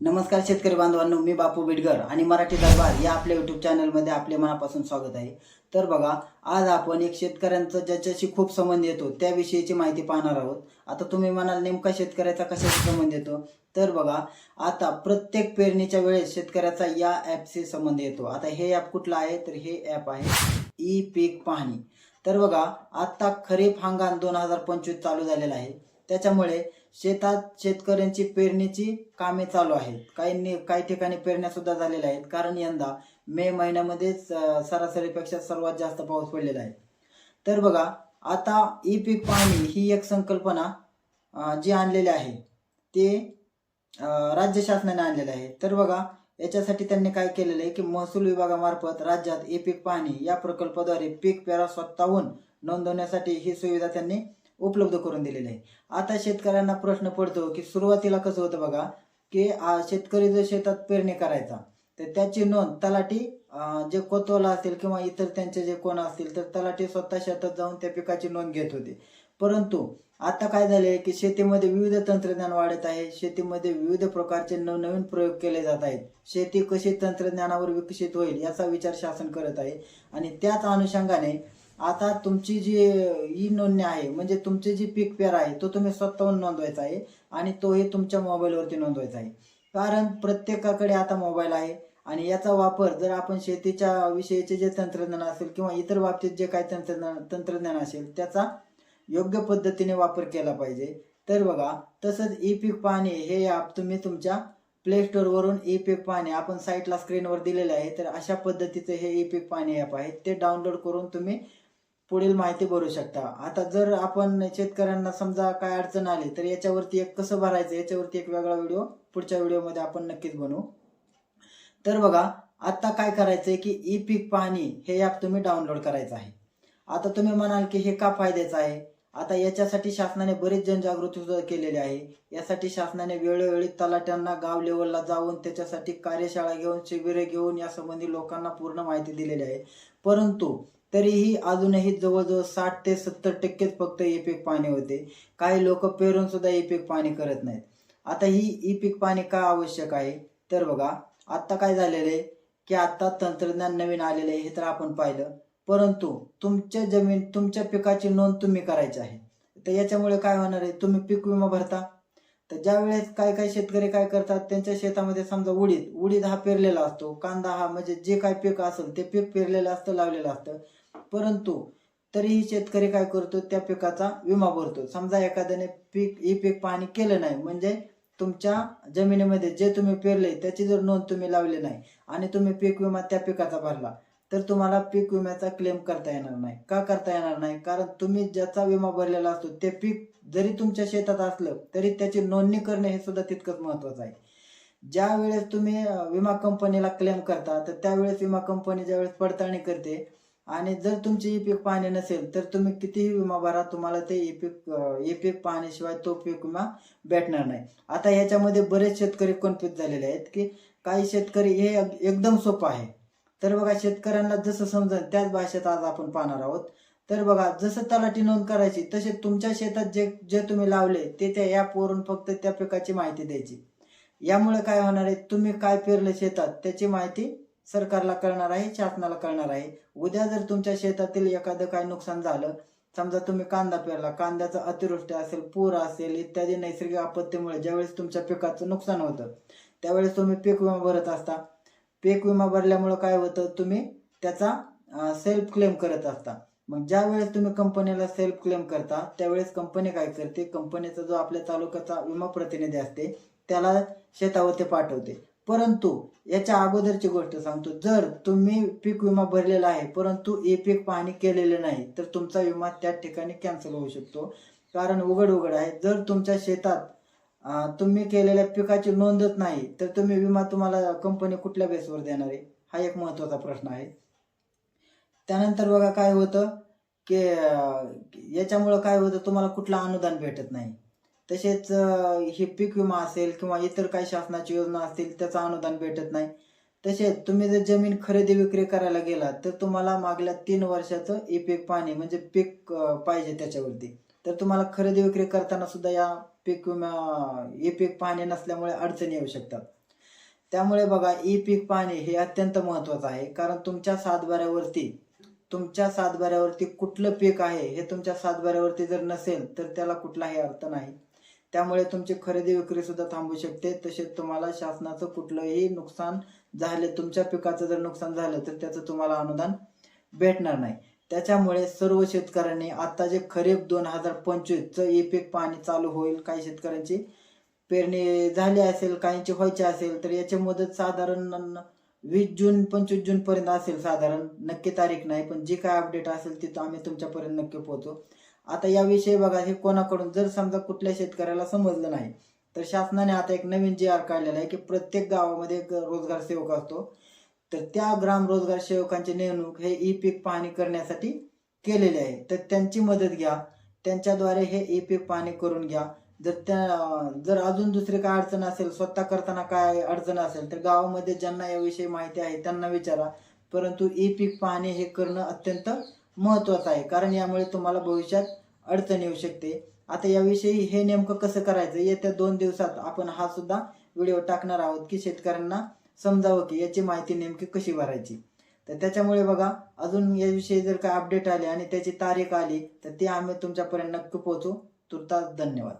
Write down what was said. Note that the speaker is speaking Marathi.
नमस्कार शेतकरी बांधवांनो मी बापू बिडगर आणि मराठी दरबार या आपल्या युट्यूब चॅनलमध्ये आपले मनापासून स्वागत आहे. तर बघा आज आपण एक शेतकऱ्यांचा ज्याच्याशी खूप संबंध येतो त्याविषयीची माहिती पाहणार आहोत. आता तुम्ही म्हणाल नेमका शेतकऱ्याचा कशाशी संबंध येतो? तर बघा आता प्रत्येक पेरणीच्या वेळेस शेतकऱ्याचा या ॲपशी संबंध येतो. आता हे ॲप कुठलं आहे? तर हे ॲप आहे ई पीक पाहणी. तर बघा आता खरीप हंगाम दोन हजार पंचवीस चालू झालेला आहे. त्याच्यामुळे शेतात शेतकऱ्यांची पेरणीची कामे चालू आहेत. काही काही ठिकाणी पेरण्या सुद्धा झालेल्या आहेत. कारण यंदा मे महिन्यामध्ये सरासरीपेक्षा सर्वात जास्त पाऊस पडलेला आहे. तर बघा आता ई पीक पाहणी ही एक संकल्पना जी आणलेली आहे. ते राज्य शासनाने आणलेलं आहे. तर बघा याच्यासाठी त्यांनी काय केलेलं आहे की महसूल विभागामार्फत राज्यात ई पीक पाहणी या प्रकल्पाद्वारे पीक पेरा स्वतःहून नोंदवण्यासाठी ही सुविधा त्यांनी उपलब्ध करून दिलेले आहे. आता शेतकऱ्यांना प्रश्न पडतो की सुरुवातीला कसं होतं बघा की शेतकरी जर शेतात पेरणी करायचा तर त्याची नोंद तलाठी जे कोतवाला असतील किंवा इतर त्यांचे जे कोण असतील तर तलाठी स्वतः शेतात जाऊन त्या पिकाची नोंद घेत होते. परंतु आता काय झाले की शेतीमध्ये विविध तंत्रज्ञान वाढत आहे. शेतीमध्ये विविध प्रकारचे नवनवीन प्रयोग केले जात आहेत. शेती कशी तंत्रज्ञानावर विकसित होईल याचा विचार शासन करत आहे. आणि त्याच अनुषंगाने आता तुमची जी ई नोंदणी आहे म्हणजे तुमची जी पीक पेर आहे तो तुम्ही स्वतःहून नोंदवायचा आहे आणि तोही तुमच्या मोबाईलवरती नोंदवायचा आहे. कारण प्रत्येकाकडे आता मोबाईल आहे आणि याचा वापर जर आपण शेतीच्या विषयीचे जे तंत्रज्ञान असेल किंवा इतर बाबतीत जे काही तंत्रज्ञान तंत्रज्ञान असेल त्याचा योग्य पद्धतीने वापर केला पाहिजे. तर बघा तसंच ई पीक पाहणे हे ॲप तुम्ही तुमच्या प्ले स्टोअरवरून ई पीक पाहणे आपण साईटला स्क्रीनवर दिलेले आहे तर अशा पद्धतीचं हे ई पीक पाहणे ॲप आहे. ते डाउनलोड करून तुम्ही पुढील माहिती भरू शकता. आता जर आपण शेतकऱ्यांना समजा काय अडचण आली तर याच्यावरती एक कसं भरायचं? याच्यावरती एक वेगळा व्हिडिओ पुढच्या व्हिडिओमध्ये आपण नक्कीच बनवू. तर बघा आता काय करायचंय की ई पीक पाहणी हे ॲप तुम्ही डाउनलोड करायचं आहे. आता तुम्ही म्हणाल की हे का फायद्याचं आहे? आता याच्यासाठी शासनाने बरीच जनजागृती सुद्धा केलेली आहे. यासाठी शासनाने वेळोवेळी तलाट्यांना गाव लेवलला जाऊन त्याच्यासाठी कार्यशाळा घेऊन शिबिरे घेऊन यासंबंधी लोकांना पूर्ण माहिती दिलेली आहे. परंतु तरीही अजूनही जवळजवळ साठ ते सत्तर टक्केच फक्त ई पीक पाणी होते. काही लोक पेरून सुद्धा ई पीक पाणी करत नाहीत. आता ही ई पीक पाणी का आवश्यक आहे? तर बघा आता काय झालेलं आहे की आता तंत्रज्ञान नवीन आलेलं आहे हे तर आपण पाहिलं. परंतु तुमच्या जमीन तुमच्या पिकाची नोंद तुम्ही करायची आहे. तर याच्यामुळे काय होणार आहे? तुम्ही पीक विमा भरता. तर ज्या वेळेस काय काय शेतकरी काय करतात? त्यांच्या शेतामध्ये समजा उडीद उडीद हा पेरलेला असतो. कांदा हा म्हणजे जे काय पीक असेल ते पीक पेरलेलं असतं लावलेलं असतं. परंतु तरीही शेतकरी काय करतो त्या पिकाचा विमा भरतो. समजा एखाद्याने पीक ही पीक पाणी केलं नाही म्हणजे तुमच्या जमिनीमध्ये जे तुम्ही पेरले त्याची जर नोंद तुम्ही लावली नाही आणि तुम्ही पीक विमा त्या पिकाचा भरला तर तुम्हाला पीक विम्याचा क्लेम करता येणार नाही. का करता येणार नाही? कारण तुम्ही ज्याचा विमा भरलेला असतो ते पीक जरी तुमच्या शेतात असलं तरी त्याची नोंदणी करणे हे सुद्धा तितकंच महत्वाचं आहे. ज्या वेळेस तुम्ही विमा कंपनीला क्लेम करता तर त्यावेळेस विमा कंपनी ज्यावेळेस पडताळणी करते आणि जर तुमची ई पीक पाणी नसेल तर तुम्ही कितीही विमा भरा तुम्हाला ते ई पीक ई पीक पाहण्याशिवाय तो पीक विमा भेटणार नाही. आता याच्यामध्ये बरेच शेतकरी कन्फ्युज झालेले आहेत की काही शेतकरी हे एकदम सोपं आहे. तर बघा शेतकऱ्यांना जसं समजेल त्याच भाषेत आज आपण पाहणार आहोत. तर बघा जसं तलाठी नोंद करायची तसे तुमच्या शेतात जे जे तुम्ही लावले ते त्या ॲपवरून फक्त त्या पिकाची माहिती द्यायची. यामुळे काय होणार आहे? तुम्ही काय पेरलं शेतात त्याची माहिती सरकारला कळणार आहे शासनाला कळणार आहे. उद्या जर तुमच्या शेतातील एखादं काय नुकसान झालं समजा तुम्ही कांदा पेरला कांद्याचा अतिवृष्टी असेल पूर असेल इत्यादी नैसर्गिक आपत्तीमुळे ज्यावेळेस तुमच्या पिकाचं नुकसान होतं त्यावेळेस तुम्ही पीक विमा भरत असता. पीक विमा भरल्यामुळं काय होतं तुम्ही त्याचा सेल्फ क्लेम करत असता. मग ज्या वेळेस तुम्ही कंपनीला सेल्फ क्लेम करता त्यावेळेस कंपनी काय करते कंपनीचा जो आपल्या तालुक्याचा विमा प्रतिनिधी असते त्याला शेतावरती पाठवते. परंतु याच्या अगोदरची गोष्ट सांगतो. जर तुम्ही पीक विमा भरलेला आहे परंतु ए पीक पाहणी केलेले नाही तर तुमचा विमा त्या ठिकाणी कॅन्सल होऊ शकतो. कारण उघड उघड आहे. जर तुमच्या शेतात तुम्ही केलेल्या पिकाची नोंदच नाही तर तुम्ही विमा तुम्हाला कंपनी कुठल्या बेसवर देणार आहे? हा एक महत्त्वाचा प्रश्न आहे. त्यानंतर बघा काय होतं की याच्यामुळं काय होतं तुम्हाला कुठलं अनुदान भेटत नाही. तसेच हे पीक विमा असेल किंवा इतर काही शासनाची योजना असतील त्याचं अनुदान भेटत नाही. तसेच तुम्ही जर जमीन खरेदी विक्री करायला गेला तर तुम्हाला मागल्या तीन वर्षाचं ई पीक पाणी म्हणजे पीक पाहिजे त्याच्यावरती. तर तुम्हाला खरेदी विक्री करताना सुद्धा या पीक विमा ई पीक पाणी नसल्यामुळे अडचणी येऊ शकतात. त्यामुळे बघा ई पीक पाहणे हे अत्यंत महत्वाचं आहे. कारण तुमच्या सातबाऱ्यावरती तुमच्या सातबाऱ्यावरती कुठलं पीक आहे हे तुमच्या सातबाऱ्यावरती जर नसेल तर त्याला कुठलाही अर्थ नाही. त्यामुळे तुमची खरेदी विक्री सुद्धा थांबू शकते. तसेच तुम्हाला शासनाचं कुठलंही नुकसान झाले तुमच्या पिकाचं जर नुकसान झालं तर त्याचं तुम्हाला अनुदान भेटणार नाही. त्याच्यामुळे सर्व शेतकऱ्यांनी आता जे खरीप दोन हजार पंचवीसचं ई पीक पाणी चालू होईल काही शेतकऱ्यांची पेरणी झाली असेल काहींची व्हायची असेल तर याची मुदत साधारण वीस जून पंचवीस जूनपर्यंत असेल साधारण. नक्की तारीख नाही पण जी काय अपडेट असेल ती आम्ही तुमच्यापर्यंत नक्की पोहोचू आता याविषयी बघा हे कोणाकडून? जर समजा कुठल्या शेतकऱ्याला समजलं नाही तर शासनाने आता एक नवीन जी आर काढलेला आहे की प्रत्येक गावामध्ये एक रोजगार सेवक असतो. तर त्या ग्राम रोजगार सेवकांची नेमणूक हे ई पीक पाहणी करण्यासाठी केलेली आहे. तर त्यांची मदत घ्या. त्यांच्याद्वारे हे ई पीक पाहणी करून घ्या. जर त्या जर अजून दुसरी काय अडचण असेल स्वतः करताना काय अडचण असेल तर गावामध्ये ज्यांना याविषयी माहिती आहे त्यांना विचारा. परंतु ई पीक पाहणे हे करणं अत्यंत महत्वाचं आहे. कारण यामुळे तुम्हाला भविष्यात अडचण येऊ शकते. आता याविषयी हे नेमकं कसं करायचं? येत्या दोन दिवसात आपण हा सुद्धा व्हिडिओ टाकणार आहोत की शेतकऱ्यांना समजावं की याची माहिती नेमकी कशी भरायची? तर त्याच्यामुळे बघा अजून याविषयी जर काय अपडेट आले आणि त्याची तारीख आली तर ती आम्ही तुमच्यापर्यंत नक्की पोहोचू. तुर्तास धन्यवाद.